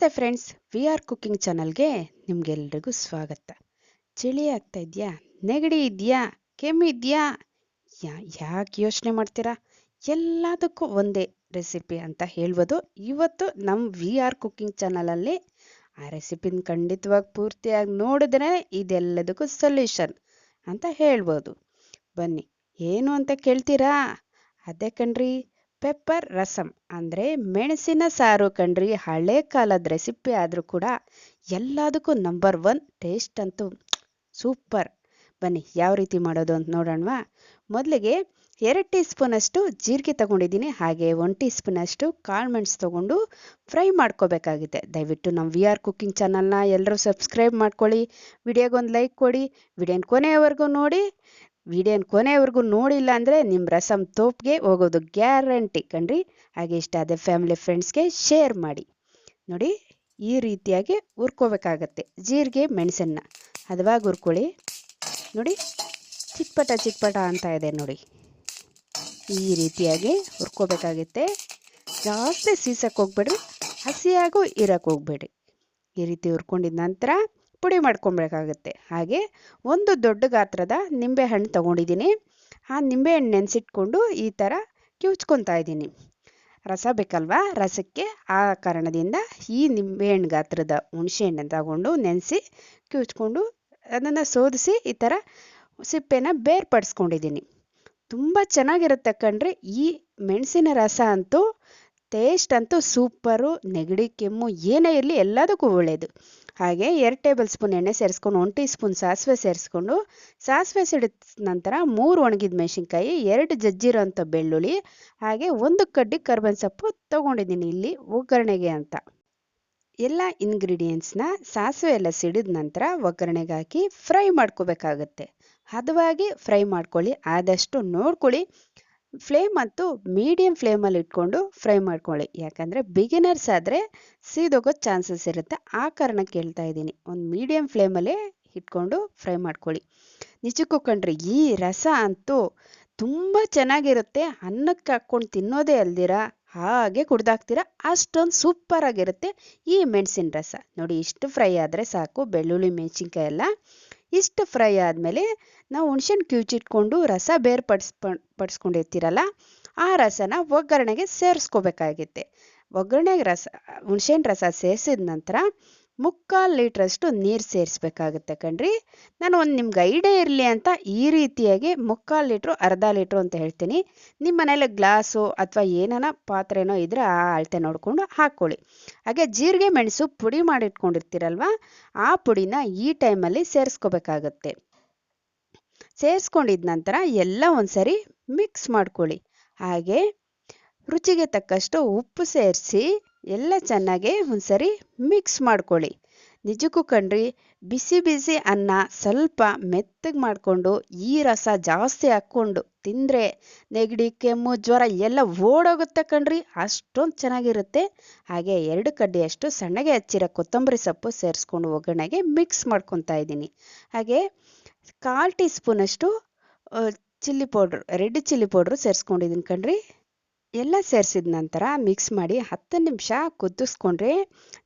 ನಮಸ್ತೆ friends, we are cooking ಚಾನಲ್ಗೆ ನಿಮ್ಗೆಲ್ರಿಗೂ ಸ್ವಾಗತ. ಚಳಿ ಆಗ್ತಾ ಇದೆಯಾ? ನೆಗಡಿ ಇದೆಯಾ? ಕೆಮ್ಮು ಇದೆಯಾ? ಯಾ, ಯಾಕೆ ಯೋಚನೆ ಮಾಡ್ತೀರಾ? ಎಲ್ಲದಕ್ಕೂ ಒಂದೇ ರೆಸಿಪಿ ಅಂತ ಹೇಳ್ಬೋದು. ಇವತ್ತು ನಮ್ಮ ವಿ ಆರ್ ಕುಕ್ಕಿಂಗ್ ಚಾನಲಲ್ಲಿ ಆ ರೆಸಿಪಿನ ಖಂಡಿತವಾಗಿ ಪೂರ್ತಿಯಾಗಿ ನೋಡಿದ್ರೆ ಇದೆಲ್ಲದಕ್ಕೂ ಸೊಲ್ಯೂಷನ್ ಅಂತ ಹೇಳ್ಬೋದು. ಬನ್ನಿ, ಏನು ಅಂತ ಕೇಳ್ತೀರಾ? ಅದೇ ಕಣ್ರಿ. ಪೆಪ್ಪರ್ ರಸಮ್ ಅಂದರೆ ಮೆಣಸಿನ ಸಾರು ಕಣ್ರಿ, ಹಳೆ ಕಾಲದ ರೆಸಿಪಿ ಆದರೂ ಕೂಡ ಎಲ್ಲದಕ್ಕೂ ನಂಬರ್ ಒನ್ ಟೇಸ್ಟ್ ಅಂತೂ ಸೂಪರ್. ಬನ್ನಿ, ಯಾವ ರೀತಿ ಮಾಡೋದು ಅಂತ ನೋಡೋಣವಾ? ಮೊದಲಿಗೆ ಎರಡು ಟೀ ಸ್ಪೂನಷ್ಟು ಜೀರಿಗೆ ತಗೊಂಡಿದ್ದೀನಿ, ಹಾಗೆ ಒನ್ ಟೀ ಸ್ಪೂನಷ್ಟು ಕಾಳು ಮೆಣಸು ತೊಗೊಂಡು ಫ್ರೈ ಮಾಡ್ಕೋಬೇಕಾಗಿದೆ ದಯವಿಟ್ಟು ನಮ್ಮ ವಿ ಆರ್ ಕುಕ್ಕಿಂಗ್ ಚಾನಲ್ನ ಎಲ್ಲರೂ ಸಬ್ಸ್ಕ್ರೈಬ್ ಮಾಡ್ಕೊಳ್ಳಿ, ವಿಡಿಯೋಗೊಂದು ಲೈಕ್ ಕೊಡಿ, ವಿಡಿಯೋನ ಕೊನೆಯವರೆಗೂ ನೋಡಿ. ವಿಡಿಯೋನ ಕೊನೆವರೆಗೂ ನೋಡಿಲ್ಲ ಅಂದರೆ ನಿಮ್ಮ ರಸಮ್ ತೋಪ್ಗೆ ಹೋಗೋದು ಗ್ಯಾರಂಟಿ. ಕಣ್ರಿ? ಹಾಗೆ ಇಷ್ಟ ಅದೇ ಫ್ಯಾಮಿಲಿ ಫ್ರೆಂಡ್ಸ್ಗೆ ಶೇರ್ ಮಾಡಿ. ನೋಡಿ, ಈ ರೀತಿಯಾಗಿ ಹುರ್ಕೋಬೇಕಾಗತ್ತೆ. ಜೀರಿಗೆ, ಮೆಣಸನ್ನ. ಹದವಾಗಿ ಹುರ್ಕೊಳ್ಳಿ. ನೋಡಿ ಚಿಕ್ಕಪಟ ಚಿಕ್ಕಪಟ ಅಂತ ಇದೆ ನೋಡಿ. ಈ ರೀತಿಯಾಗಿ ಹುರ್ಕೋಬೇಕಾಗುತ್ತೆ. ಜಾಸ್ತಿ ಸೀಸಕ್ಕೆ ಹೋಗ್ಬೇಡ್ರಿ, ಹಸಿಯಾಗೂ ಇರಕ್ಕೆ ಹೋಗ್ಬೇಡಿ ಈ ರೀತಿ ಹುರ್ಕೊಂಡಿದ ನಂತರ ಪುಡಿ ಮಾಡ್ಕೊಳ್ಬೇಕಾಗುತ್ತೆ. ಹಾಗೆ ಒಂದು ದೊಡ್ಡ ಗಾತ್ರದ ನಿಂಬೆ ಹಣ್ಣು ತೊಗೊಂಡಿದ್ದೀನಿ. ಆ ನಿಂಬೆ ಹಣ್ಣು ನೆನೆಸಿಟ್ಕೊಂಡು ಈ ಥರ ಕಿವುಚ್ಕೊತಾ ಇದ್ದೀನಿ. ರಸ ಬೇಕಲ್ವಾ? ರಸಕ್ಕೆ ಆ ಕಾರಣದಿಂದ ಈ ನಿಂಬೆಹಣ್ಣು ಗಾತ್ರದ ಹುಣಸೆ ಹಣ್ಣನ್ನು ತಗೊಂಡು ನೆನೆಸಿ ಕಿವುಚ್ಕೊಂಡು ಅದನ್ನು ಸೋದಿಸಿ ಈ ಥರ ಸಿಪ್ಪೆನ ಬೇರ್ಪಡಿಸ್ಕೊಂಡಿದ್ದೀನಿ. ತುಂಬ ಚೆನ್ನಾಗಿರುತ್ತೆ ಕಂಡ್ರೆ ಈ ಮೆಣಸಿನ ರಸ ಅಂತೂ ಟೇಸ್ಟ್ ಅಂತೂ ಸೂಪರು. ನೆಗಡಿ ಕೆಮ್ಮು ಏನೇ ಇರಲಿ ಎಲ್ಲದಕ್ಕೂ ಒಳ್ಳೆಯದು ಹಾಗೆ ಎರಡು ಟೇಬಲ್ ಸ್ಪೂನ್ ಎಣ್ಣೆ ಸೇರಿಸ್ಕೊಂಡು ಒನ್ ಟೀ ಸ್ಪೂನ್ ಸಾಸಿವೆ ಸೇರಿಸ್ಕೊಂಡು, ಸಾಸಿವೆ ಸಿಡಿದ ನಂತರ ಮೂರು ಒಣಗಿದ ಮೆಣಸಿನ್ಕಾಯಿ, ಎರಡು ಜಜ್ಜಿರೋಂಥ ಬೆಳ್ಳುಳ್ಳಿ, ಹಾಗೆ ಒಂದು ಕಡ್ಡಿ ಕರ್ಬೇವಿನ ಸೊಪ್ಪು ತೊಗೊಂಡಿದ್ದೀನಿ ಇಲ್ಲಿ ಒಗ್ಗರಣೆಗೆ ಅಂತ. ಎಲ್ಲ ಇಂಗ್ರೀಡಿಯೆಂಟ್ಸ್ನ ಸಾಸಿವೆ ಎಲ್ಲ ಸಿಡಿದ ನಂತರ ಒಗ್ಗರಣೆಗೆ ಹಾಕಿ ಫ್ರೈ ಮಾಡ್ಕೋಬೇಕಾಗತ್ತೆ. ಹದವಾಗಿ ಫ್ರೈ ಮಾಡ್ಕೊಳ್ಳಿ, ಆದಷ್ಟು ನೋಡ್ಕೊಳ್ಳಿ. ಫ್ಲೇಮ್ ಅಂತೂ ಮೀಡಿಯಂ ಫ್ಲೇಮಲ್ಲಿ ಇಟ್ಕೊಂಡು ಫ್ರೈ ಮಾಡ್ಕೊಳ್ಳಿ. ಯಾಕಂದರೆ ಬಿಗಿನರ್ಸ್ ಆದರೆ ಸೀದೋಗೋ ಚಾನ್ಸಸ್ ಇರುತ್ತೆ. ಆ ಕಾರಣಕ್ಕೆ ಹೇಳ್ತಾ ಇದ್ದೀನಿ. ಒಂದು ಮೀಡಿಯಂ ಫ್ಲೇಮಲ್ಲೇ ಇಟ್ಕೊಂಡು ಫ್ರೈ ಮಾಡ್ಕೊಳ್ಳಿ. ನಿಜಕ್ಕೂ ಕಂಡ್ರಿ ಈ ರಸ ಅಂತೂ ತುಂಬ ಚೆನ್ನಾಗಿರುತ್ತೆ. ಅನ್ನಕ್ಕೆ ಹಾಕ್ಕೊಂಡು ತಿನ್ನೋದೇ ಅಲ್ದಿರ? ಹಾಗೆ ಕುಡ್ದಾಕ್ತೀರ? ಅಷ್ಟೊಂದು ಸೂಪರ್ ಆಗಿರುತ್ತೆ ಈ ಮೆಣಸಿನ ರಸ. ನೋಡಿ, ಇಷ್ಟು ಫ್ರೈ ಆದರೆ ಸಾಕು. ಬೆಳ್ಳುಳ್ಳಿ ಮೆಣಸಿನ್ಕಾಯಿ ಎಲ್ಲ ಇಷ್ಟು ಫ್ರೈ ಆದಮೇಲೆ ನಾವು ಹುಣ್ಸೆಹಣ್ಣು ಕಿವುಚಿಟ್ಕೊಂಡು ರಸ ಬೇರ್ಪಡಿಸ್ ಪಡಿಸ್ಕೊಂಡಿರ್ತೀರಲ್ಲ, ಆ ರಸನ ಒಗ್ಗರಣೆಗೆ ಸೇರಿಸ್ಕೋಬೇಕಾಗುತ್ತೆ. ಒಗ್ಗರಣೆಗೆ ರಸ, ಹುಣ್ಸೆಹಣ್ಣು ರಸ ಸೇರಿಸಿದ ನಂತರ ಮುಕ್ಕಾಲು ಲೀಟ್ರಷ್ಟು ನೀರು ಸೇರಿಸ್ಬೇಕಾಗುತ್ತೆ ಕಣ್ರಿ. ನಾನು ಒಂದು ನಿಮ್ಗೆ ಐಡಿಯಾ ಇರಲಿ ಅಂತ ಈ ರೀತಿಯಾಗಿ ಮುಕ್ಕಾಲು ಲೀಟ್ರು, ಅರ್ಧ ಲೀಟ್ರು ಅಂತ ಹೇಳ್ತೀನಿ. ನಿಮ್ಮ ಮನೇಲಿ ಗ್ಲಾಸು ಅಥವಾ ಏನಾನ ಪಾತ್ರೆನೋ ಇದ್ದರೆ ಆ ಅಳತೆ ನೋಡಿಕೊಂಡು ಹಾಕ್ಕೊಳ್ಳಿ ಹಾಗೆ ಜೀರಿಗೆ ಮೆಣಸು ಪುಡಿ ಮಾಡಿಟ್ಕೊಂಡಿರ್ತೀರಲ್ವ, ಆ ಪುಡಿನ ಈ ಟೈಮಲ್ಲಿ ಸೇರಿಸ್ಕೋಬೇಕಾಗತ್ತೆ. ಸೇರಿಸ್ಕೊಂಡಿದ ನಂತರ ಎಲ್ಲ ಒಂದ್ಸರಿ ಮಿಕ್ಸ್ ಮಾಡ್ಕೊಳ್ಳಿ. ಹಾಗೆ ರುಚಿಗೆ ತಕ್ಕಷ್ಟು ಉಪ್ಪು ಸೇರಿಸಿ ಎಲ್ಲ ಚೆನ್ನಾಗಿ ಒಂದ್ಸರಿ ಮಿಕ್ಸ್ ಮಾಡ್ಕೊಳ್ಳಿ. ನಿಜಕ್ಕೂ ಕಣ್ರಿ, ಬಿಸಿ ಬಿಸಿ ಅನ್ನ ಸ್ವಲ್ಪ ಮೆತ್ತಗೆ ಮಾಡಿಕೊಂಡು ಈ ರಸ ಜಾಸ್ತಿ ಹಾಕ್ಕೊಂಡು ತಿಂದರೆ ನೆಗಡಿ, ಕೆಮ್ಮು, ಜ್ವರ ಎಲ್ಲ ಓಡೋಗುತ್ತೆ ಕಣ್ರಿ, ಅಷ್ಟೊಂದು ಚೆನ್ನಾಗಿರುತ್ತೆ. ಹಾಗೆ ಎರಡು ಕಡ್ಡಿಯಷ್ಟು ಸಣ್ಣಗೆ ಹಚ್ಚಿರೋ ಕೊತ್ತಂಬರಿ ಸೊಪ್ಪು ಸೇರಿಸ್ಕೊಂಡು ಒಗ್ಗರಣೆಗೆ ಮಿಕ್ಸ್ ಮಾಡ್ಕೊತಾ ಇದ್ದೀನಿ. ಹಾಗೆ ಕಾಲು ಟೀ ಸ್ಪೂನಷ್ಟು chilli powder red chilli powder ಸೇರಿಸ್ಕೊಂಡಿದ್ದೀನಿ ಕಣ್ರಿ. ಎಲ್ಲ ಸೇರಿಸಿದ ನಂತರ ಮಿಕ್ಸ್ ಮಾಡಿ ಹತ್ತು ನಿಮಿಷ ಕುದಿಸ್ಕೊಂಡ್ರೆ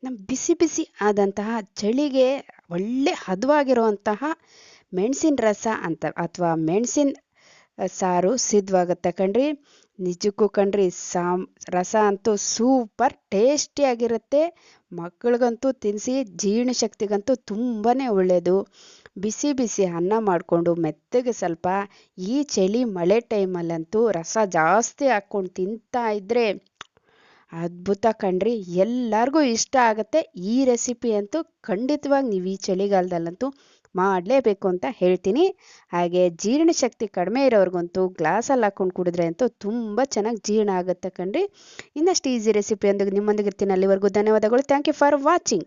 ನಮ್ಮ ಬಿಸಿ ಬಿಸಿ ಆದಂತಹ ಚಳಿಗೆ ಒಳ್ಳೆ ಹದವಾಗಿರುವಂತಹ ಮೆಣಸಿನ ರಸ ಅಂತ ಅಥವಾ ಮೆಣಸಿನ ಸಾರು ಸಿದ್ಧವಾಗುತ್ತೆ ಕಣ್ರಿ. ನಿಜಕ್ಕೂ ಕಣ್ರಿ, ಸಾಮ್ ರಸ ಅಂತೂ ಸೂಪರ್ ಟೇಸ್ಟಿಯಾಗಿರುತ್ತೆ ಮಕ್ಕಳಿಗಂತೂ ತಿನ್ನಿಸಿ ಜೀರ್ಣಶಕ್ತಿಗಂತೂ ತುಂಬಾ ಒಳ್ಳೆಯದು ಬಿಸಿ ಬಿಸಿ ಅನ್ನ ಮಾಡಿಕೊಂಡು ಮೆತ್ತಗೆ ಸ್ವಲ್ಪ ಈ ಚಳಿ ಮಳೆ ಟೈಮಲ್ಲಂತೂ ರಸ ಜಾಸ್ತಿ ಹಾಕ್ಕೊಂಡು ತಿಂತಾ ಇದ್ದರೆ ಅದ್ಭುತ ಕಣ್ರಿ. ಎಲ್ಲರಿಗೂ ಇಷ್ಟ ಆಗುತ್ತೆ ಈ ರೆಸಿಪಿ ಅಂತೂ ಖಂಡಿತವಾಗಿ ನೀವು ಈ ಚಳಿಗಾಲದಲ್ಲಂತೂ ಮಾಡಲೇಬೇಕು ಅಂತ ಹೇಳ್ತೀನಿ. ಹಾಗೆ ಜೀರ್ಣಶಕ್ತಿ ಕಡಿಮೆ ಇರೋರಿಗಂತೂ ಗ್ಲಾಸಲ್ಲಿ ಹಾಕ್ಕೊಂಡು ಕುಡಿದ್ರೆ ಅಂತೂ ತುಂಬ ಚೆನ್ನಾಗಿ ಜೀರ್ಣ ಆಗುತ್ತೆ ಕಣ್ರಿ. ಇನ್ನಷ್ಟು ಈಸಿ ರೆಸಿಪಿಯೊಂದಿಗೆ ನಿಮ್ಮೊಂದಿಗೆ ಇರ್ತೀನಿ. ಅಲ್ಲಿವರೆಗೂ ಧನ್ಯವಾದಗಳು. Thank you for watching.